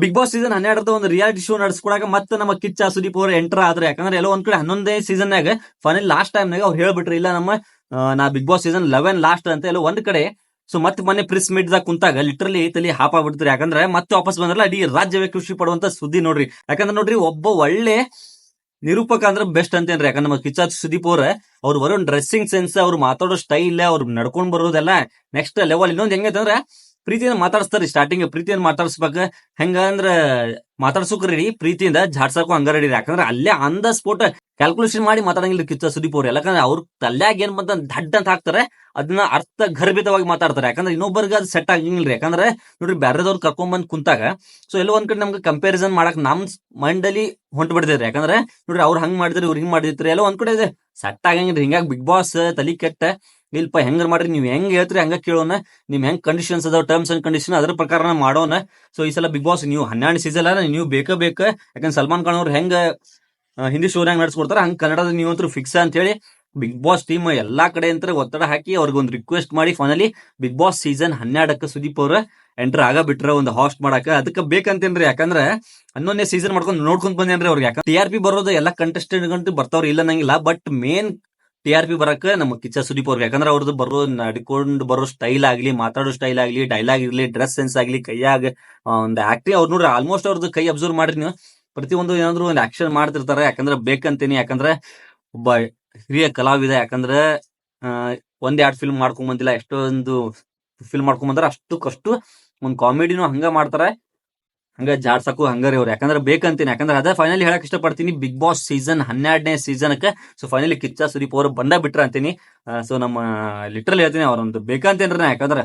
Big boss season ಹನ್ನೆರಡರದ ಒಂದು reality show ನಡೆಸ್ಕೊಡಾಗ ಮತ್ತೆ ನಮ್ಮ ಕಿಚ್ಚ ಸುದೀಪ್ ಅವರು ಎಂಟರ್ ಆದ್ರೆ. ಯಾಕಂದ್ರೆ ಎಲ್ಲೋ ಒಂದ್ ಕಡೆ ಹನ್ನೊಂದೇ ಸೀಸನ್ ನಾಗ ಫೈನಲ್ ಲಾಸ್ಟ್ ಟೈಮ್ ನಾಗ ಅವ್ರು ಹೇಳ್ಬಿಟ್ರಿ, ಇಲ್ಲ ನಮ್ಮ ನಾ Bigg Boss season eleven last ಅಂತ ಎಲ್ಲೋ ಒಂದ್ ಕಡೆ. ಸೊ ಮತ್ತೆ ಮೊನ್ನೆ ಪ್ರಿಸ್ ಮೀಟ್ ದಾಗ ಕುಂತಾಗ ಲಿಟ್ರಲಿ ತಲೆ ಹಾಪ್ ಆಗ್ಬಿಡ್ತಾರೆ ಯಾಕಂದ್ರೆ ಮತ್ತೆ ವಾಪಸ್ ಬಂದ್ರಲ್ಲ ಇಡೀ ರಾಜ್ಯವೇ ಖುಷಿ ಪಡುವಂತ ಸುದ್ದಿ ನೋಡ್ರಿ. ಯಾಕಂದ್ರೆ ನೋಡ್ರಿ ಒಬ್ಬ ಒಳ್ಳೆ ನಿರೂಪಕ ಅಂದ್ರೆ ಬೆಸ್ಟ್ ಅಂತೇನ್ರಿ. ಯಾಕಂದ್ರೆ ನಮ್ಮ ಕಿಚ್ಚ ಸುದೀಪ್ ಅವ್ರ, ಅವ್ರು ಬರೋ ಡ್ರೆಸ್ಸಿಂಗ್ ಸೆನ್ಸ್ ಅವ್ರು ಮಾತಾಡೋ ಸ್ಟೈಲ್ ಅವ್ರು ನಡ್ಕೊಂಡ್ ಬರೋದೆಲ್ಲ ನೆಕ್ಸ್ಟ್ ಲೆವೆಲ್ ಇನ್ನೊಂದ್ ಹೆಂಗೈತಂದ್ರ ಪ್ರೀತಿಯಿಂದ ಮಾತಾಡಿಸ್ತಾರಿ ಸ್ಟಾರ್ಟಿಂಗ್ ಪ್ರೀತಿಯಿಂದ ಮಾತಾಡ್ಸ್ಬೇಕ. ಹೆಂಗ ಅಂದ್ರ ಮಾತಾಡ್ಸೋಕ್ ರೆಡಿ ಪ್ರೀತಿಯಿಂದ ಜಾಡ್ಸಕ್ಕೂ ಹಂಗ ರೆಡಿ ಯಾಕಂದ್ರೆ ಅಲ್ಲೇ ಅಂದ ಸ್ಪಾಟ್ ಕ್ಯಾಲ್ಕುಲೇಷನ್ ಮಾಡಿ ಮಾತಾಡಂಗಿಲ್ಲ ಕಿತ್ತ ಸುದೀಪ್ ಅವ್ರು. ಯಾಕಂದ್ರೆ ಅವ್ರ ತಲ್ಯಾಗ ಏನ್ ಬಂತ ದಡ್ಡ ಅಂತ ಹಾಕ್ತಾರೆ. ಅದನ್ನ ಅರ್ಥ ಗರ್ಭಿತವಾಗಿ ಮಾತಾಡ್ತಾರೆ. ಯಾಕಂದ್ರೆ ಇನ್ನೊಬ್ಬರಿಗೆ ಅದು ಸೆಟ್ ರೀ ಯಾಕಂದ್ರೆ ನೋಡ್ರಿ ಬ್ಯಾರೆದವ್ರು ಕರ್ಕೊಂಡ್ ಬಂದ್ ಕುಂತಾಗ ಸೊ ಎಲ್ಲೋ ಒಂದ್ ಕಡೆ ನಮ್ಗೆ ಕಂಪಾರಿಸನ್ ಮಾಡಕ್ ನಮ್ ಮೈಂಡ್ ಅಲ್ಲಿ ಹೊಂಟ್ ಬಿಡ್ತೈತ್ರಿ. ಯಾಕಂದ್ರೆ ನೋಡ್ರಿ ಅವ್ರು ಹಂಗ್ ಮಾಡಿದ್ರಿ ಇವ್ರು ಹಿಂಗ್ ಮಾಡಿದ್ರಿ ಎಲ್ಲೋ ಒಂದ್ ಕಡೆ ಸೆಟ್ ಆಗಂಗಿಲ್ರಿ ಹಿಂಗಾಗಿ ಬಿಗ್ ಬಾಸ್ ತಲಿ ಕೆಟ್ಟ. ಇಲ್ಪ ಹೆಂಗ್ ಮಾಡ್ರಿ, ನೀವ್ ಹೆಂಗ್ ಹೇಳ್ತೀರಿ ಹಂಗ ಕೇಳೋಣ ನಿಮ್ ಹೆಂಗ್ ಕಂಡೀಷನ್ಸ್ ಅದಾವ ಟರ್ಮ್ಸ್ ಅಂಡ್ ಕಂಡೀಷನ್ ಅದ್ರ ಪ್ರಕಾರ ಮಾಡೋಣ ಸೊ ಈ ಸಲ ಬಿಗ್ ಬಾಸ್ ನೀವು ಹನ್ನೆರಡು ಸೀಸನ್ ಅಲ್ಲ, ನೀವು ಬೇಕೇ ಬೇಕ. ಯಾಕಂದ್ರೆ ಸಲ್ಮಾನ್ ಖಾನ್ ಅವ್ರು ಹೆಂಗ ಹಿಂದಿ ಶೋ ಹೆಂಗ್ ನಡ್ಸ್ಕೊಡ್ತಾರ, ಹಂಗ ಕನ್ನಡದ ನೀವಂತೂ ಫಿಕ್ಸ್ ಅಂತ ಹೇಳಿ ಬಿಗ್ ಬಾಸ್ ಟೀಮ್ ಎಲ್ಲಾ ಕಡೆ ಅಂತ ಒತ್ತಡ ಹಾಕಿ ಅವ್ರಿಗೆ ಒಂದು ರಿಕ್ವೆಸ್ಟ್ ಮಾಡಿ ಫೈನಲಿ ಬಿಗ್ ಬಾಸ್ ಸೀಸನ್ ಹನ್ನೆರಡಕ್ಕೆ ಸುದೀಪ್ ಅವ್ರ ಎಂಟರ್ ಆಗ ಬಿಟ್ರ ಒಂದು ಹಾಸ್ಟ್ ಮಾಡಾಕ. ಅದಕ್ಕೆ ಬೇಕಂತೇನ್ರಿ? ಯಾಕಂದ್ರೆ ಹನ್ನೊಂದನೇ ಸೀಸನ್ ಮಾಡ್ಕೊಂಡು ನೋಡ್ಕೊಂಡ್ ಬಂದೇನ್ರಿ ಅವ್ರಿಗೆ. ಯಾಕಂದ್ರೆ ಟಿ ಆರ್ ಪಿ ಬರೋದು ಎಲ್ಲ ಕಂಟೆಸ್ಟೆಂಟ್ ಬರ್ತಾವ್ರಿ ಇಲ್ಲ ನಂಗಿಲ್ಲ but main T R P ಬರಕ್ಕೆ ನಮ್ಮ ಕಿಚ್ಚ ಸುದೀಪ್ ಅವ್ರಿಗೆ. ಯಾಕಂದ್ರೆ ಅವ್ರದ್ದು ಬರೋ ನಡ್ಕೊಂಡು ಬರೋ ಸ್ಟೈಲ್ ಆಗ್ಲಿ, ಮಾತಾಡೋ ಸ್ಟೈಲ್ ಆಗ್ಲಿ ಡೈಲಾಗ್ ಇರಲಿ ಡ್ರೆಸ್ ಸೆನ್ಸ್ ಆಗಲಿ, ಕೈಯಾಗ ಒಂದು ಆಕ್ಟಿಂಗ್ ಅವ್ರು ನೋಡ್ರಿ ಆಲ್ಮೋಸ್ಟ್ ಅವ್ರದ್ದು ಕೈ ಅಬ್ಸರ್ವ್ ಮಾಡ್ರಿ ನೀವು. ಪ್ರತಿಯೊಂದು ಏನಾದ್ರು ಒಂದು ಆಕ್ಷನ್ ಮಾಡ್ತಿರ್ತಾರೆ. ಯಾಕಂದ್ರೆ ಬೇಕಂತೀನಿ. ಯಾಕಂದ್ರೆ ಒಬ್ಬ ಹಿರಿಯ ಕಲಾವಿದ, ಯಾಕಂದ್ರೆ ಒಂದ್ ಎರಡ್ ಫಿಲ್ಮ್ ಮಾಡ್ಕೊಂಡ್ ಬಂದಿಲ್ಲ ಎಷ್ಟೊಂದು ಫಿಲ್ಮ್ ಮಾಡ್ಕೊಂಡ್ ಬಂದಾರ ಅಷ್ಟಕ್ಕಷ್ಟು ಒಂದ್ ಕಾಮಿಡಿನೂ ಹಂಗ ಮಾಡ್ತಾರ. ಹಂಗ ಜಾಡ್ಸಕ್ಕೂ ಹಂಗಾರಿ ಅವ್ರು. ಯಾಕಂದ್ರೆ ಬೇಕಂತೀನಿ. ಯಾಕಂದ್ರೆ ಅದೇ ಫೈನಲಿ ಹೇಳಕ್ ಇಷ್ಟಪಡ್ತೀನಿ ಬಿಗ್ ಬಾಸ್ ಸೀಸನ್ ಹನ್ನೆರಡನೇ ಸೀಸನ್ಕ್ಕೆ ಸೊ ಫೈನಲಿ ಕಿಚ್ಚ ಸುದೀಪ್ ಅವರು ಬಂದ ಬಿಟ್ರ ಅಂತೀನಿ. ಸೊ ನಮ್ಮ ಲಿಟ್ರಲ್ ಹೇಳ್ತೀನಿ, ಅವ್ರೊಂದು ಬೇಕಂತೇನ್ರಿ ಯಾಕಂದ್ರೆ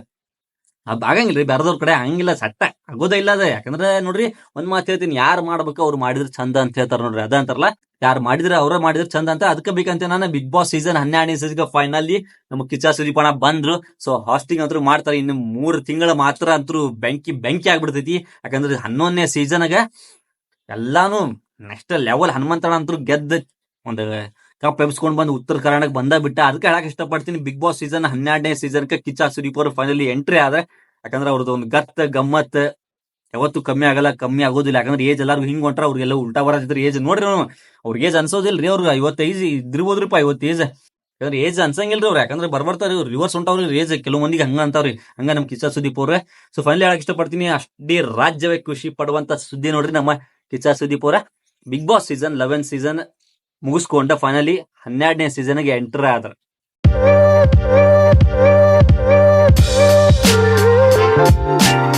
ಅದ್ ಆಗಂಗಿಲ್ರಿ, ಬೇರೆದವ್ರ ಕಡೆ ಹಂಗಿಲ್ಲ ಸಟ್ಟ. ಆಗೋದೇ ಇಲ್ಲ ಅದ. ಯಾಕಂದ್ರೆ ನೋಡ್ರಿ, ಒಂದ್ ಮಾತು ಹೇಳ್ತೀನಿ, ಯಾರು ಮಾಡ್ಬೇಕು ಅವ್ರು ಮಾಡಿದ್ರೆ ಚಂದ ಅಂತ ಹೇಳ್ತಾರ ನೋಡ್ರಿ. ಅದ ಅಂತಾರಲ್ಲ, ಯಾರು ಮಾಡಿದ್ರೆ ಅವ್ರ ಮಾಡಿದ್ರೆ ಚಂದ ಅಂತ. ಅದಕ್ಕೆ ಬೇಕಂತ ನಾನು ಬಿಗ್ ಬಾಸ್ ಸೀಸನ್ ಹನ್ನೆರಡನೇ ಸೀಸನ್ ಫೈನಲಿ ನಮ್ಮ ಕಿಚ್ಚ ಸುದೀಪಣ ಬಂದ್ರು. ಸೊ ಹಾಸ್ಟಿಂಗ್ ಅಂತೂ ಮಾಡ್ತಾರೆ. ಇನ್ನು ಮೂರು ತಿಂಗಳ ಮಾತ್ರ ಅಂತೂ ಬೆಂಕಿ ಬೆಂಕಿ ಆಗ್ಬಿಡ್ತೈತಿ. ಯಾಕಂದ್ರೆ ಹನ್ನೊಂದನೇ ಸೀಸನ್ಗ ಎಲ್ಲಾನು ನೆಕ್ಸ್ಟ್ ಲೆವೆಲ್ ಹನುಮಂತಣ್ಣ ಅಂತೂ ಗೆದ್ದ ಒಂದು ಕಪ್ ಎಬ್ಸ್ಕೊಂಡ್ ಬಂದು ಉತ್ತರ ಕರ್ನಾಟಕ ಬಂದ ಬಿಟ್ಟ. ಅದಕ್ಕೆ ಹೇಳಕ್ ಇಷ್ಟಪಡ್ತೀನಿ ಬಿಗ್ ಬಾಸ್ ಸೀಸನ್ ಹನ್ನೆರಡನೇ season Kichcha Sudeep finally entry ಆದ್ರೆ, ಯಾಕಂದ್ರೆ ಅವ್ರದ್ದು ಒಂದು ಗತ್, ಗಮ್ಮತ್, ಯಾವತ್ತು ಕಮ್ಮಿ ಆಗಲ್ಲ, ಕಮ್ಮಿ ಆಗೋದಿಲ್ಲ. ಯಾಕಂದ್ರೆ ಏಜ್ ಎಲ್ಲಾರು ಹಿಂಗ್ ಹೊಂಟ್ರ ಅವ್ರಿಗೆಲ್ಲ ಉಲ್ಟಾ ಬರತ್ತಿದ್ರೆ ಏಜ್ ನೋಡ್ರಿ ಅವ್ರಿಗೆ ಏಜ್ ಅನ್ಸೋದಿಲ್ಲ ರೀ ಅವ್ರಿಗೆ ಐವತ್ತೈದು ಇದ್ರಿಬೋದ್ರಿಪ್ಪ ಐವತ್ತು ಏಜ್ ಯಾಕಂದ್ರೆ ಏಜ್ ಅನ್ಸಂಗಿಲ್ರಿ ಅವ್ರು. ಯಾಕಂದ್ರೆ ಬರ್ಬರ್ತಾರ ಇವ್ರು. ರಿವರ್ಸ್ ಹೊಂಟವ್ರಿ ಏಜ್ ಕೆಲವು ಮಂದಿಗೆ ಹಂಗ ಅಂತಾವ್ರಿ. ಹಂಗ ನಮ್ ಕಿಚ್ಚ ಸುದೀಪ್ ಅವ್ರೆ ಸೊ ಫೈನಲಿ ಹೇಳಕ್ ಇಷ್ಟಪಡ್ತೀನಿ, ಅಷ್ಟೇ ರಾಜ್ಯವೇ ಖುಷಿ ಪಡುವಂತ ಸುದ್ದಿ ನೋಡ್ರಿ ನಮ್ಮ ಕಿಚ್ಚ ಸುದೀಪ್ ಅವರ big boss season eleven season ಮುಗಿಸ್ಕೊಂಡ finally ಹನ್ನೆರಡನೇ ಸೀಸನ್ಗೆ ಎಂಟರ್ ಆದ್ರ Thank you.